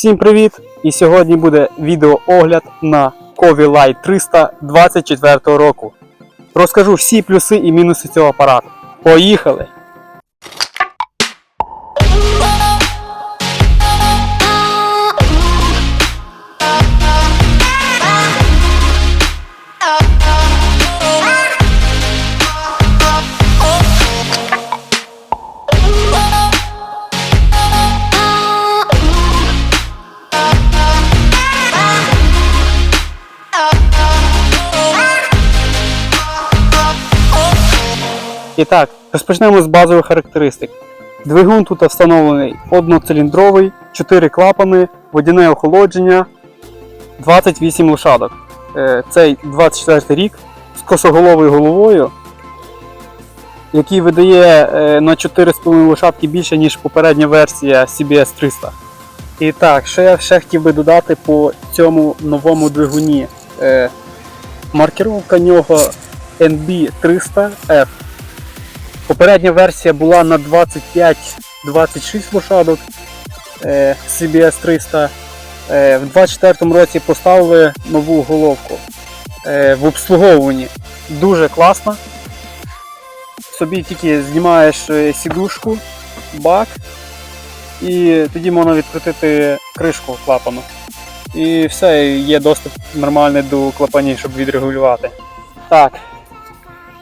Всім привіт! І сьогодні буде відеоогляд на Кові Light 300 24 року. Розкажу всі плюси і мінуси цього апарату. Поїхали! І так, розпочнемо з базових характеристик. Двигун тут встановлений одноциліндровий, 4 клапани, водяне охолодження, 28 лошадок. Е, Цей 24 рік з косоголовою головою, який видає е, на 4,5 лошадки більше, ніж попередня версія CBS 300. І так, що я ще хотів би додати по цьому новому двигуні. Е, Маркировка нього NB300F. Попередня версія була на 25-26 лошадок е, CBS 300. Е, в 24 році поставили нову головку е, в обслуговуванні. Дуже класно. Собі тільки знімаєш е, сідушку, бак, і тоді можна відкрутити кришку клапану. І все, є доступ нормальний до клапанів, щоб відрегулювати. Так,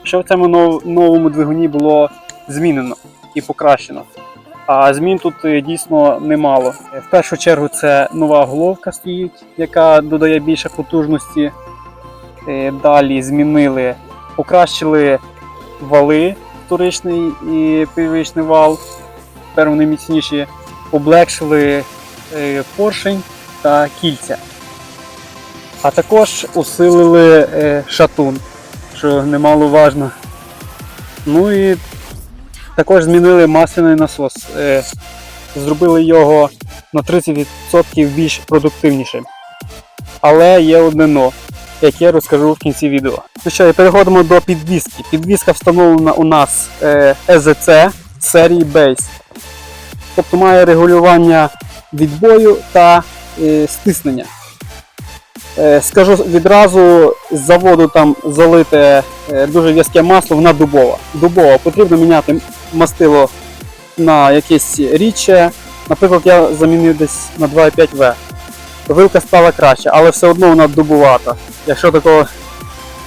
що в цьому новому двигуні було змінено і покращено. А змін тут е, дійсно немало. Е, В першу чергу це нова головка стоїть, яка додає більше потужності. Е, Далі змінили, покращили вали, вторичний і первичний вал. Тепер вони міцніші, облегшили поршень та кільця. А також усилили шатун що немаловажно. Ну і також змінили масляний насос. Е, Зробили його на 30% більш продуктивнішим. Але є одне но, яке я розкажу в кінці відео. Ну що, і переходимо до підвіски. Підвіска встановлена у нас е, EZC серії Base. Тобто має регулювання відбою та е, стиснення. Е, Скажу відразу, з заводу там залите е, дуже в'язке масло, вона дубова. Дубова. Потрібно міняти мастило на якесь рідше. Наприклад, я замінив десь на 2,5В. Вилка стала краще, але все одно вона дубувата. Якщо такого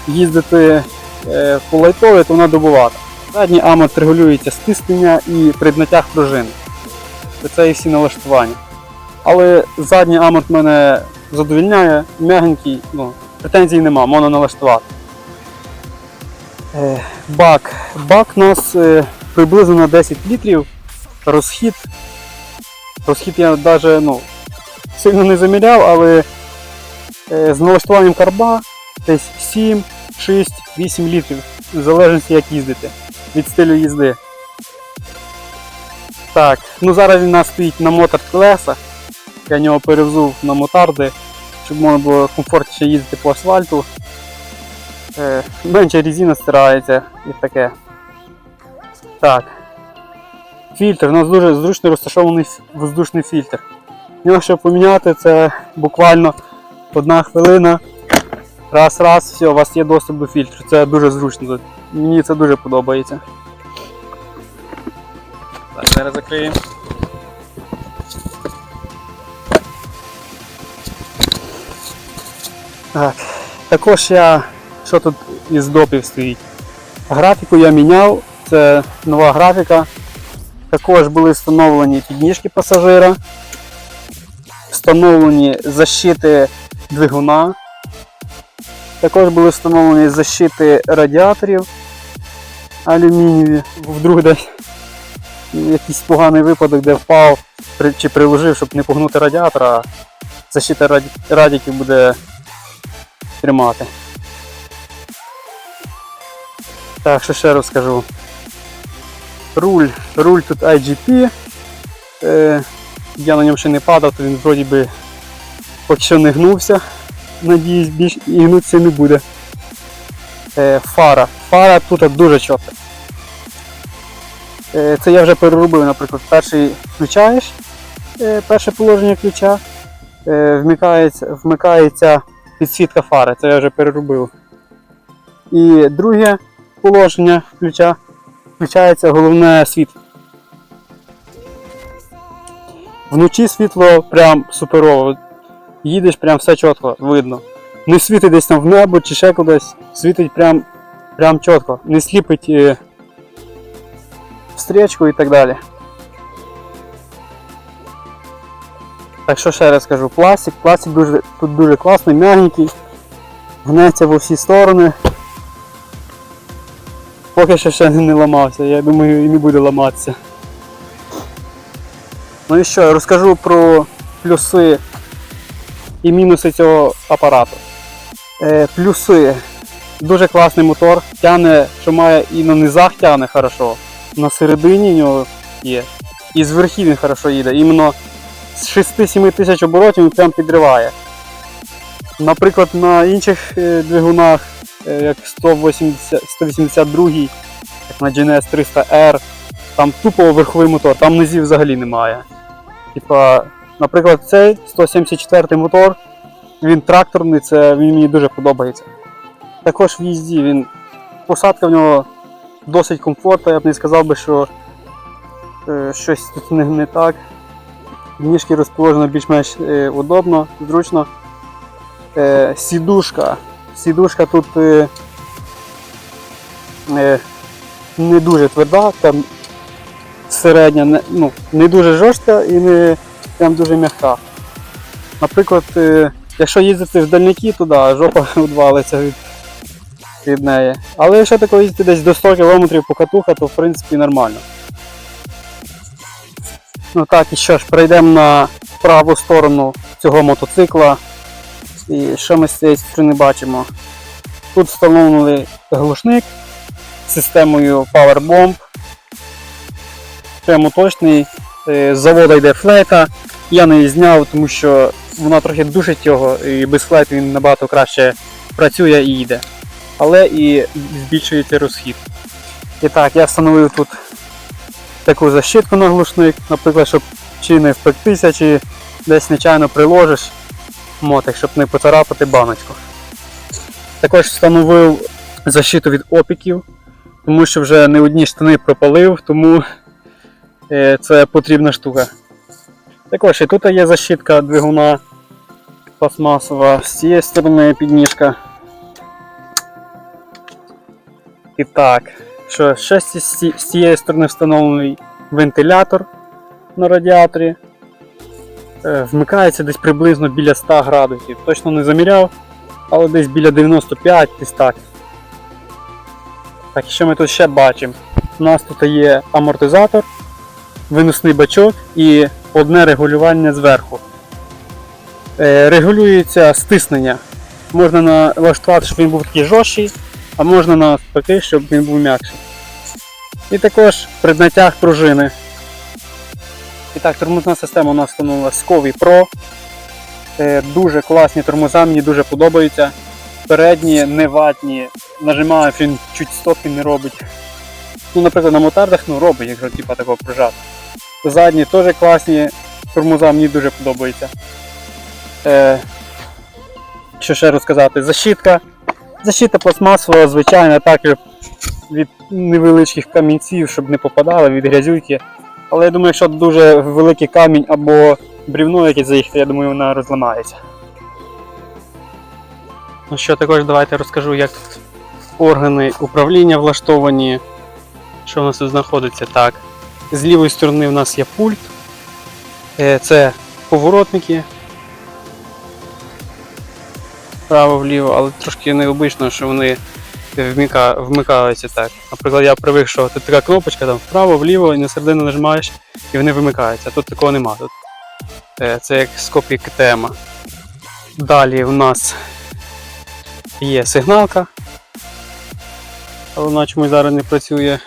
їздити е, по лайтові, то вона дубувата. Задній аморт регулюється стиснення і при пружини. Це і всі налаштування. Але задній аморт мене задовільняє, м'ягенький, ну, претензій нема, можна налаштувати. Е, бак. Бак у нас е, приблизно на 10 літрів. Розхід. Розхід я навіть ну, сильно не заміряв, але е, з налаштуванням карба десь 7, 6, 8 літрів. В залежності як їздити від стилю їзди. Так, ну зараз він у нас стоїть на мотор колесах. Я нього перевзув на мотарди, щоб можна було комфортніше їздити по асфальту. Е, менше резина стирається і таке. Так. Фільтр. У нас дуже зручно розташований воздушний фільтр. Його щоб поміняти, це буквально одна хвилина. Раз, раз, все, у вас є доступ до фільтру. Це дуже зручно. Мені це дуже подобається. Так, зараз закриємо. Так. Також я, що тут із допів стоїть? Графіку я міняв, це нова графіка. Також були встановлені підніжки пасажира, встановлені защити двигуна. Також були встановлені защити радіаторів алюмінієві. Вдруг десь якийсь поганий випадок, де впав чи приложив, щоб не погнути радіатор, а защита раді- радіків буде тримати. Так, що ще розкажу. Руль. Руль тут IGP. Е, я на ньому ще не падав, то він вроді би поки що не гнувся. Надіюсь, більш і гнутися не буде. Е, фара. Фара тут дуже чітка. Е, це я вже переробив, наприклад, перший включаєш е, перше положення ключа, е, вмикається, вмикається підсвітка фари, це я вже переробив. І друге положення ключа включається головне світло. Вночі світло прям суперово. Їдеш прям все чітко, видно. Не світить десь там в небо чи ще кудись, світить прям, прям чітко, не сліпить е, стрічку і так далі. Так що ще раз кажу, пластик, пластик дуже, тут дуже класний, м'ягенький, гнеться в усі сторони. Поки що ще не ламався, я думаю і не буде ламатися. Ну і що, розкажу про плюси і мінуси цього апарату. Е, плюси. Дуже класний мотор, тяне, що має і на низах тяне хорошо, на середині нього є. І з верхів він хорошо їде. Іменно з 6-7 тисяч оборотів він прям підриває. Наприклад, на інших е, двигунах, е, як 180, 182, як на GNS 300R, там тупо верховий мотор, там низів взагалі немає. Типа, наприклад, цей 174 мотор, він тракторний, це він мені дуже подобається. Також в їзді він посадка в нього досить комфортна, я б не сказав би, що е, щось тут не, не так. Ніжки розположено більш-менш е, удобно, зручно. Е, сідушка. Сідушка тут е, не дуже тверда, там середня, ну, не дуже жорстка і не прям дуже м'яка. Наприклад, якщо їздити в дальняки, то жопа відвалиться від, від неї. Але якщо тако їздити десь до 100 км по катуха, то в принципі нормально. Ну так, і що ж, перейдемо на праву сторону цього мотоцикла. І що ми з цієї сторони бачимо? Тут встановлений глушник з системою Powerbomb. Прямо точний. Е, З заводу йде флейта. Я не її зняв, тому що вона трохи душить його, і без флейти він набагато краще працює і їде. Але і збільшується розхід. І так, я встановив тут таку защитку на глушник, наприклад, щоб чи не впектися, чи десь нечайно приложиш мотик, щоб не поцарапати баночку. Також встановив защиту від опіків, тому що вже не одні штани пропалив, тому е, це потрібна штука. Також і тут є защитка двигуна пластмасова, з цієї сторони підніжка. І так, що ще з цієї сторони встановлений вентилятор на радіаторі. Е, Вмикається десь приблизно біля 100 градусів. Точно не заміряв, але десь біля 95 десь так. Так, що ми тут ще бачимо? У нас тут є амортизатор, виносний бачок і одне регулювання зверху. Е, Регулюється стиснення. Можна налаштувати, щоб він був такий жорсткий, а можна навпаки, щоб він був м'якший. І також при пружини. І так, тормозна система у нас встановлена Scovi Pro. Е, Дуже класні тормоза, мені дуже подобаються. Передні, не ватні, нажимаю, він чуть стопки не робить. Ну, наприклад, на мотардах ну, робить, якщо типа такого прижати. Задні теж класні тормоза, мені дуже подобаються. Е, що ще розказати? Защитка. Защита пластмасова, звичайна, так від невеличких камінців, щоб не попадали від грязюки. Але я думаю, якщо дуже великий камінь або брівно якесь заїхати, я думаю, вона розламається. Ну що, також давайте розкажу, як тут органи управління влаштовані. Що у нас тут знаходиться? Так. З лівої сторони у нас є пульт. Е, Це поворотники. Вправо-вліво, але трошки необично, що вони вмика, вмикаються так. Наприклад, я привик, що тут така кнопочка там вправо, вліво і на середину нажимаєш і вони вимикаються. Тут такого нема. Тут, е, це як з копії КТМ. Далі у нас є сигналка. Але вона чомусь зараз не працює.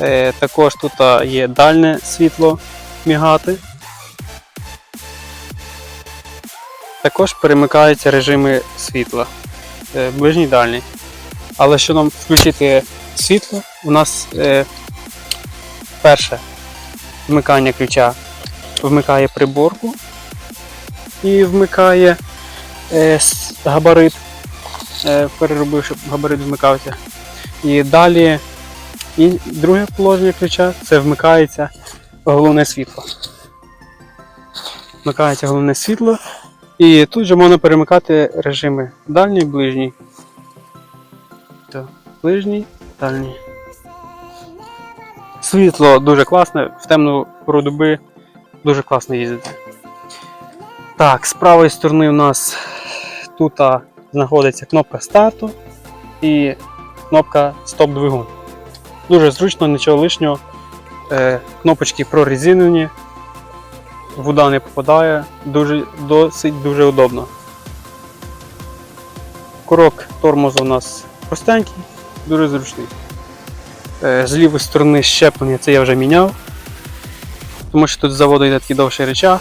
Е, також тут є дальне світло мігати. Також перемикаються режими світла. Е, ближній дальній. Але що нам включити світло, у нас е, перше вмикання ключа вмикає приборку. і вмикає е, габарит. Е, переробив, щоб габарит вмикався. І далі і друге положення ключа це вмикається головне світло. Вмикається головне світло. І тут же можна перемикати режими дальній, ближній. Так, ближній, дальній. Світло дуже класне, в темну пору доби дуже класно їздити. Так, з правої сторони у нас тут знаходиться кнопка старту і кнопка стоп-двигун. Дуже зручно, нічого лишнього. Е, кнопочки прорезинені, вода не попадає, дуже, досить дуже удобно. Курок тормозу у нас простенький, дуже зручний. Е, з лівої сторони щеплення це я вже міняв, тому що тут заводу йде такий довший речах.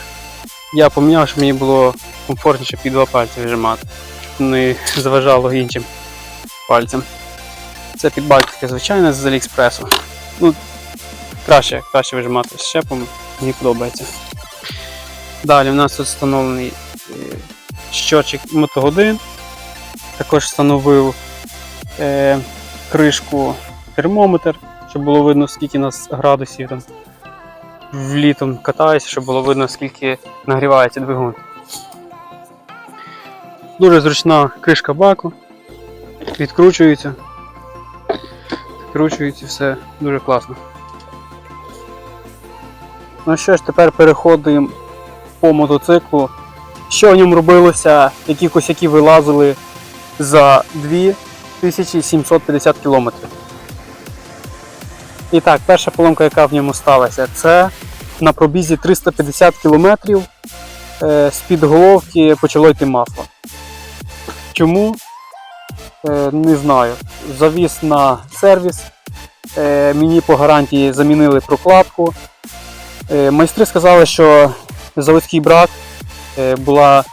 Я поміняв, щоб мені було комфортніше під два пальці вижимати, щоб не заважало іншим пальцям. Це підбальтика звичайна з Аліекспресу. Ну, краще, краще вижимати з щепом, мені подобається. Далі у нас тут встановлений е, щочик мотогодин. Також встановив е, кришку термометр, щоб було видно, скільки у нас градусів там. Влітом катаюся, щоб було видно, скільки нагрівається двигун. Дуже зручна кришка баку. Відкручується. Відкручується все дуже класно. Ну що ж, тепер переходимо по мотоциклу. Що в ньому робилося, які косяки вилазили за 2750 км. І так, перша поломка, яка в ньому сталася, це на пробізі 350 км е, з-під головки почало йти масло. Чому? Е, не знаю. Завіз на сервіс. Е, мені по гарантії замінили прокладку. Е, майстри сказали, що заводський брак е, була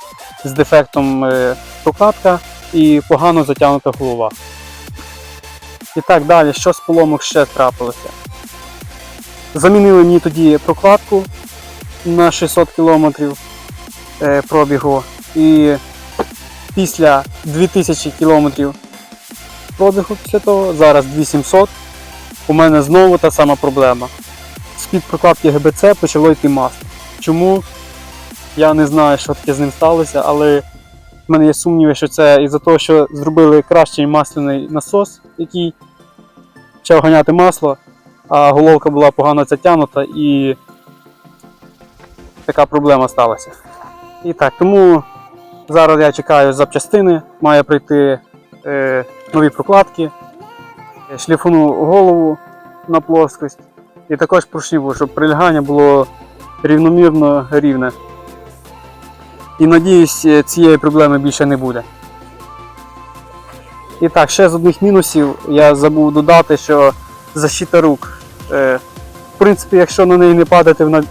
з дефектом е, прокладка і погано затягнута голова. І так далі, що з поломок ще трапилося? Замінили мені тоді прокладку на 600 км е, пробігу. І після 2000 км пробігу після того, зараз 2700, у мене знову та сама проблема. З-під прокладки ГБЦ почало йти масло. Чому? Я не знаю, що таке з ним сталося, але в мене є сумніви, що це із-за того, що зробили кращий масляний насос, який почав ганяти масло, а головка була погано затягнута і така проблема сталася. І так, тому зараз я чекаю запчастини, має прийти е, нові прокладки, е, шліфуну голову на плоскость і також прошиву, щоб прилягання було рівномірно рівне. І надіюсь, е, цієї проблеми більше не буде. І так, ще з одних мінусів я забув додати, що защита рук. Е, в принципі, якщо на неї не падати, вона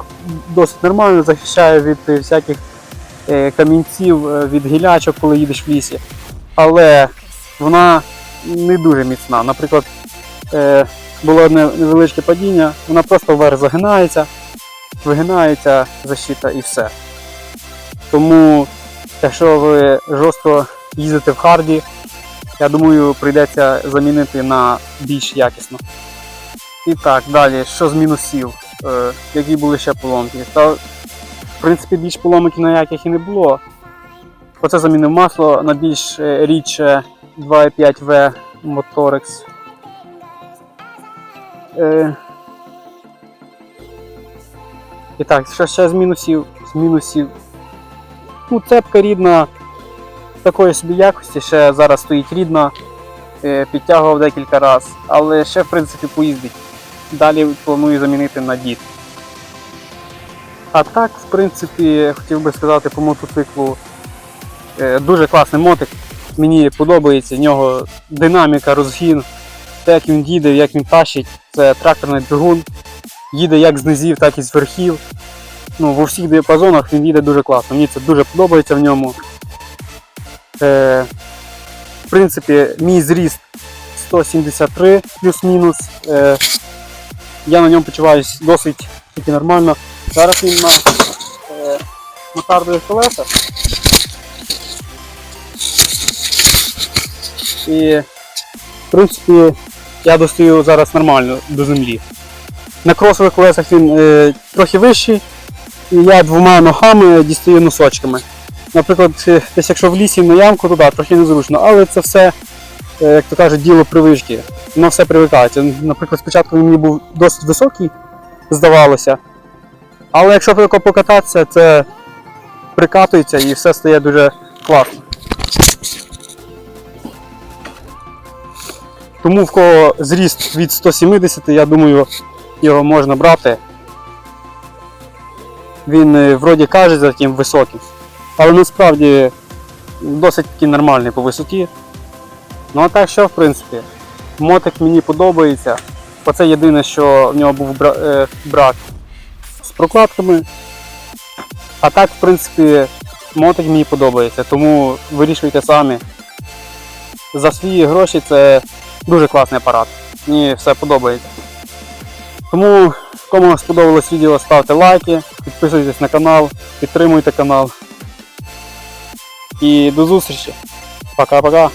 досить нормально захищає від е, всяких камінців, від гілячок, коли їдеш в лісі. Але вона не дуже міцна. Наприклад, було одне невеличке падіння, вона просто вверх загинається, вигинається защита і все. Тому, якщо ви жорстко їздите в харді, я думаю, прийдеться замінити на більш якісно. І так, далі, що з мінусів? Е, які були ще поломки? Та, в принципі, більш поломок ніяких і не було. Оце замінив масло на більш е, рідше 2,5V Motorex. Е, і так, що ще з мінусів? З мінусів. Ну, цепка рідна такої собі якості, ще зараз стоїть рідна, е, підтягував декілька разів, але ще в принципі поїздить. Далі планую замінити на дід. А так, в принципі, хотів би сказати по мотоциклу. е, Дуже класний мотик. Мені подобається в нього динаміка, розгін, те, як він їде, як він тащить. Це тракторний двигун. Їде як з низів, так і з верхів. Ну, в усіх діапазонах він їде дуже класно. Мені це дуже подобається в ньому. Е, в принципі, мій зріст 173 плюс-мінус. Е, я на ньому почуваюся досить таки нормально. Зараз він на е, мотардові колеса. І, в принципі, я достаю зараз нормально до землі. На кросових колесах він е, трохи вищий, і я двома ногами дістаю носочками. Наприклад, е, десь якщо в лісі на ямку, то да, трохи незручно, але це все, е, як то кажуть, діло привички. Воно все привикається. Наприклад, спочатку він мені був досить високий, здавалося. Але якщо покататися, це прикатується і все стає дуже класно. Тому в кого зріст від 170, я думаю, його можна брати. Він е, вроді каже за таким високим, але насправді досить таки нормальний по висоті. Ну а так що, в принципі, мотик мені подобається. Оце єдине, що в нього був е, брак з прокладками. А так, в принципі, мотик мені подобається, тому вирішуйте самі. За свої гроші це дуже класний апарат. Мені все подобається. Тому, кому сподобалось відео, ставте лайки, підписуйтесь на канал, підтримуйте канал. І до зустрічі. Пока-пока.